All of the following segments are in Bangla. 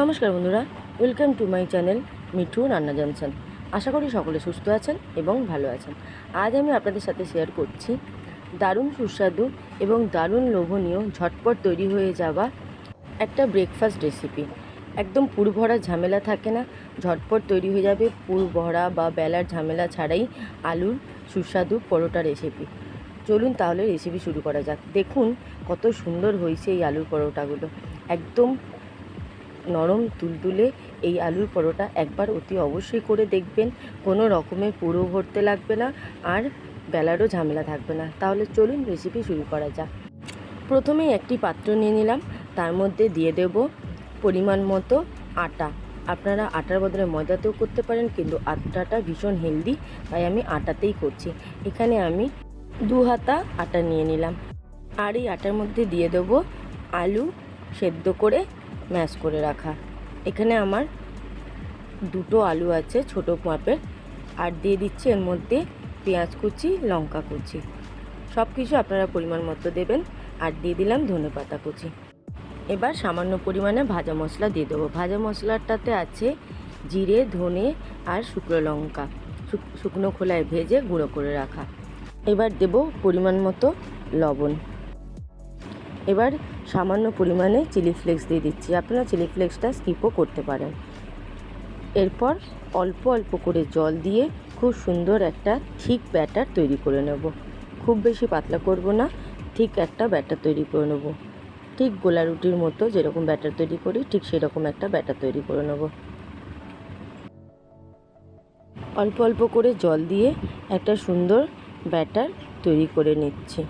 নমস্কার বন্ধুরা welcome to my channel Mithu রান্না জানছেন। আশা করি সকলে সুস্থ আছেন এবং ভালো আছেন। আজ আমি আপনাদের সাথে শেয়ার করছি দারুণ সুস্বাদু এবং দারুণ লোভনীয় ঝটপট তৈরি হয়ে যাওয়া একটা ব্রেকফাস্ট রেসিপি একদম পুর ভরা ঝামেলা থাকে না, ঝটপট তৈরি হয়ে যাবে পুর ভরা বা বেলার ঝামেলা ছাড়াই আলুর সুস্বাদু পরোটা রেসিপি চলুন তাহলে রেসিপি শুরু করা যাক। দেখুন কত সুন্দর হয়েছে এই আলুর পরোটাগুলো। একদম নরম তুলতুলে এই আলুর পরোটা একবার অতি অবশ্যই করে দেখবেন। কোনো রকমের পুরো ভরতে লাগবে না আর বেলারও ঝামেলা থাকবে না। তাহলে চলুন রেসিপি শুরু করা যাক। প্রথমেই একটি পাত্র নিয়ে নিলাম। তার মধ্যে দিয়ে দেব পরিমাণ মতো আটা। আপনারা আটার বদলে ময়দাতেও করতে পারেন, কিন্তু আটাটা ভীষণ হেলদি তাই আমি আটাতেই করছি। এখানে আমি দু হাতা আটা নিয়ে নিলাম। আর এই আটার মধ্যে দিয়ে দেবো আলু সেদ্ধ করে ম্যাশ করে রাখা। এখানে আমার দুটো আলু আছে, ছোটো মাপের। আর দিয়ে দিচ্ছি এর মধ্যে পেঁয়াজ কুচি, লঙ্কা কুচি। সব কিছু আপনারা পরিমাণ মতো দেবেন। আর দিয়ে দিলাম ধনে পাতা কুচি। এবার সামান্য পরিমাণে ভাজা মশলা দিয়ে দেবো। ভাজা মশলাটাতে আছে জিরে, ধনে আর শুকনো লঙ্কা। শুকনো খোলায় ভেজে গুঁড়ো করে রাখা। এবার দেব পরিমাণ মতো লবণ। এবার সামান্য পরিমাণে চিলি ফ্লেক্স দিয়ে দিচ্ছি। আপনারা চিলি ফ্লেক্সটা স্কিপও করতে পারেন। এরপর অল্প অল্প করে জল দিয়ে খুব সুন্দর একটা ঠিক ব্যাটার তৈরি করে নেব। খুব বেশি পাতলা করব না, ঠিক একটা ব্যাটার তৈরি করে নেব। ঠিক গোলা রুটির মতো যেরকম ব্যাটার তৈরি করি, ঠিক সেরকম একটা ব্যাটার তৈরি করে নেব। অল্প অল্প করে জল দিয়ে একটা সুন্দর ব্যাটার তৈরি করে নিচ্ছি।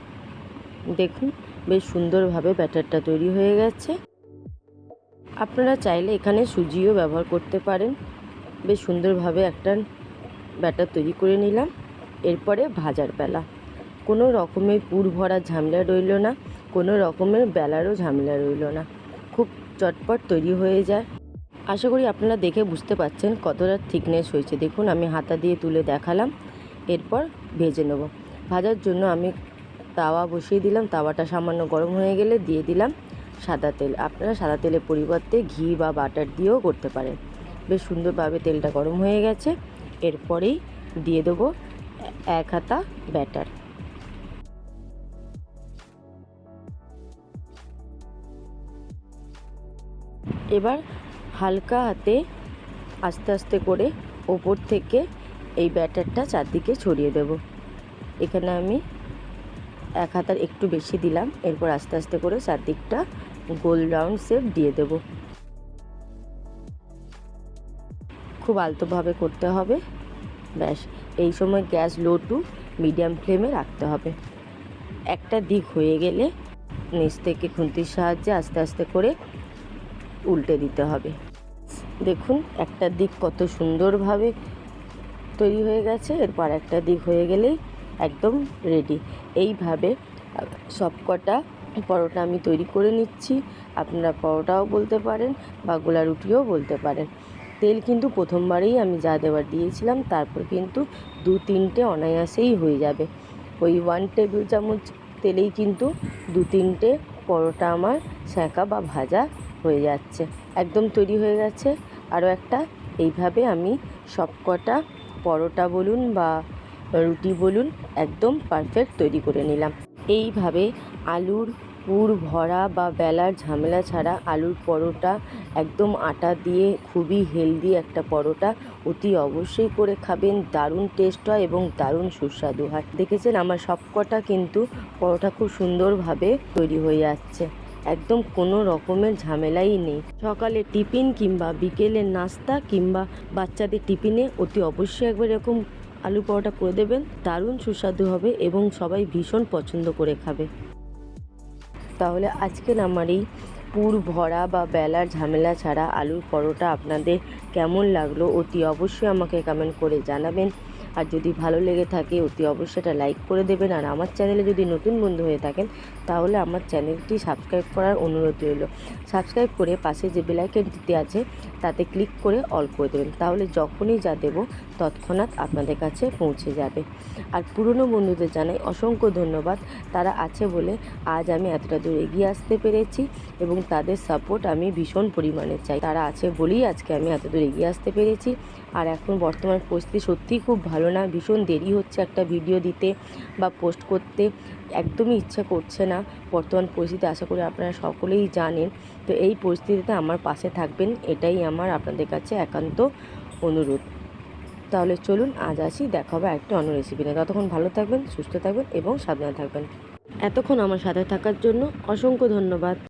দেখুন বেশ সুন্দরভাবে ব্যাটারটা তৈরি হয়ে গেছে। আপনারা চাইলে এখানে সুজিও ব্যবহার করতে পারেন। বেশ সুন্দরভাবে একটা ব্যাটার তৈরি করে নিলাম। এরপরে ভাজার বেলা। কোনো রকমের পুর ভরা ঝামেলা রইল না, কোনো রকমের বেলারও ঝামেলা রইল না। খুব চটপট তৈরি হয়ে যায়। আশা করি আপনারা দেখে বুঝতে পারছেন কতটা থিকনেস হয়েছে। দেখুন, আমি হাতা দিয়ে তুলে দেখালাম। এরপর ভেজে নেব। ভাজার জন্য আমি তাওয়া বসিয়ে দিলাম। তাওয়াটা সামান্য গরম হয়ে গেলে দিয়ে দিলাম সাদা তেল। আপনারা সাদা তেলের পরিবর্তে ঘি বা বাটার দিয়েও করতে পারেন। বেশ সুন্দরভাবে তেলটা গরম হয়ে গেছে। এরপরেই দিয়ে দেবো এক হাতা ব্যাটার। এবার হালকা হাতে আস্তে আস্তে করে ওপর থেকে এই ব্যাটারটা চারদিকে ছড়িয়ে দেব। এখানে আমি এক হাতার একটু বেশি দিলাম, এরপর আস্তে আস্তে করে চারদিকটা গোল রাউন্ড শেপ দিয়ে দেব। খুব আলতোভাবে করতে হবে। ব্যাস, এই সময় গ্যাস লো টু মিডিয়াম ফ্লেমে রাখতে হবে। একটা দিক হয়ে গেলে নিচ থেকে খুন্তির সাহায্যে আস্তে আস্তে করে উল্টে দিতে হবে। দেখুন, একটা দিক কত সুন্দরভাবে তৈরি হয়ে গেছে, এরপর একটা দিক হয়ে গেলেই একদম রেডি এইভাবে, সবকটা পরোটা আমি তৈরি করে নিচ্ছি। আপনারা পরোটাও বলতে পারেন বা গোলা রুটিও বলতে পারেন। তেল কিন্তু প্রথমবারেই আমি যা দেওয়ার দিয়েছিলাম, তারপর কিন্তু দু তিনটে অনায়াসেই হয়ে যাবে। ওই ওয়ান টেবিল চামচ তেলেই কিন্তু দু তিনটে পরোটা আমার সেঁকা বা ভাজা হয়ে যাচ্ছে। একদম তৈরি হয়ে গেছে। আরও একটা, এইভাবে আমি সবকটা পরোটা বলুন বা রুটি বলুন, একদম পারফেক্ট তৈরি করে নিলাম। এইভাবে আলুর পুর ভরা বা বেলার ঝামেলা ছাড়া আলুর পরোটা, একদম আটা দিয়ে খুবই হেলদি একটা পরোটা অতি অবশ্যই করে খাবেন। দারুণ টেস্ট হয় এবং দারুণ সুস্বাদু হয়। দেখেছেন আমার সবকটা কিন্তু পরোটা খুব সুন্দরভাবে তৈরি হয়ে যাচ্ছে একদম কোনো রকমের ঝামেলাই নেই। সকালে টিফিন কিংবা বিকেলের নাস্তা কিংবা বাচ্চাদের টিফিনে অতি অবশ্যই একবার এরকম আলু পরোটা করে দেবেন, দারুণ সুস্বাদু হবে এবং সবাই ভীষণ পছন্দ করে খাবে। তাহলে আজকের আমার এই পুর ভরা বা বেলার ঝামেলা ছাড়া আলুর পরোটা আপনাদের কেমন লাগল অতি অবশ্যই আমাকে কমেন্ট করে জানাবেন। আর যদি ভালো লেগে থাকে অতি অবশ্যই এটা লাইক করে দেবেন। আর আমার চ্যানেলে যদি নতুন বন্ধু হয়ে থাকেন, তাহলে আমার চ্যানেলটি সাবস্ক্রাইব করার অনুরোধ রইল। সাবস্ক্রাইব করে পাশে যে বেলাইকেনটিতে আছে, তাতে ক্লিক করে অল করে দেবেন। তাহলে যখনই যা দেবো, তৎক্ষণাৎ আপনাদের কাছে পৌঁছে যাবে। আর পুরনো বন্ধুদের জানাই অসংখ্য ধন্যবাদ। তারা আছে বলে আজ আমি এতটা দূর এগিয়ে আসতে পেরেছি এবং তাদের সাপোর্ট আমি ভীষণ পরিমাণে চাই। তারা আছে বলেই আজকে আমি এত দূর এগিয়ে আসতে পেরেছি। আর এখন বর্তমান পরিস্থিতি সত্যিই খুব ভালো না, ভীষণ দেরি হচ্ছে একটা ভিডিও দিতে বা পোস্ট করতে, একদমই ইচ্ছা করছে না বর্তমান পরিস্থিতি, আশা করি আপনারা সকলেই জানেন। তো এই পরিস্থিতিতে আমার পাশে থাকবেন, এটাই আমার আপনাদের কাছে একান্ত অনুরোধ। তাহলে চলুন আজ আসি, দেখা হবে একটা অন্য রেসিপি নিয়ে। ততক্ষণ ভালো থাকবেন, সুস্থ থাকবেন এবং সাবধানে থাকবেন। এতক্ষণ আমার সাথে থাকার জন্য অসংখ্য ধন্যবাদ।